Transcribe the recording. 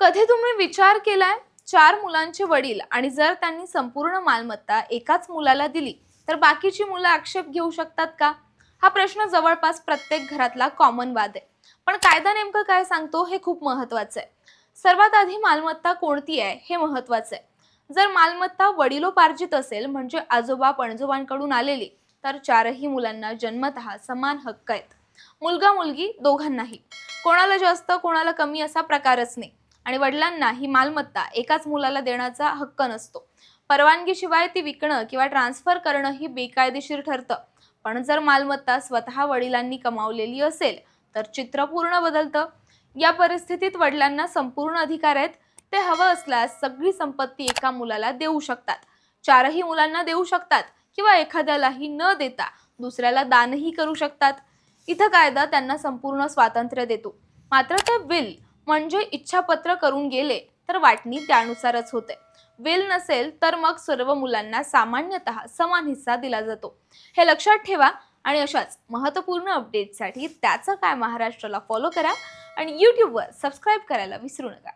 कधी तुम्ही विचार केलाय? चार मुलांचे वडील आणि जर त्यांनी संपूर्ण मालमत्ता एकाच मुलाला दिली तर बाकीची मुलं आक्षेप घेऊ शकतात का? हा प्रश्न जवळपास प्रत्येक घरातला कॉमन वाद आहे. पण कायदा नेमकं काय सांगतो हे खूप महत्वाचं आहे. सर्वात आधी मालमत्ता कोणती आहे हे महत्वाचं आहे. जर मालमत्ता वडिलोपार्जित असेल म्हणजे आजोबा पणजोबांकडून आलेली तर चारही मुलांना जन्मतः समान हक्क आहेत. मुलगा मुलगी दोघांनाही. कोणाला जास्त कोणाला कमी असा प्रकारच नाही. आणि वडिलांना ही मालमत्ता एकाच मुलाला देण्याचा हक्क नसतो. परवानगीशिवाय ती विकणं किंवा ट्रान्सफर करणं ही बेकायदेशीर ठरतं. पण जर मालमत्ता स्वतः वडिलांनी कमावलेली असेल तर चित्र पूर्ण बदलतं. या परिस्थितीत वडिलांना संपूर्ण अधिकार आहेत. ते हवं असल्यास सगळी संपत्ती एका मुलाला देऊ शकतात. चारही मुलांना देऊ शकतात किंवा एखाद्यालाही न देता दुसऱ्याला दानही करू शकतात. इथं कायदा त्यांना संपूर्ण स्वातंत्र्य देतो. मात्र ते विल म्हणजे इच्छापत्र करून गेले तर वाटणी त्यानुसारच होते. विल नसेल तर मग सर्व मुलांना सामान्यतः समान हिस्सा दिला जातो. हे लक्षात ठेवा आणि अशाच महत्त्वपूर्ण अपडेटसाठी त्याचं काय महाराष्ट्राला फॉलो करा आणि यूट्यूबवर सबस्क्राईब करायला विसरू नका.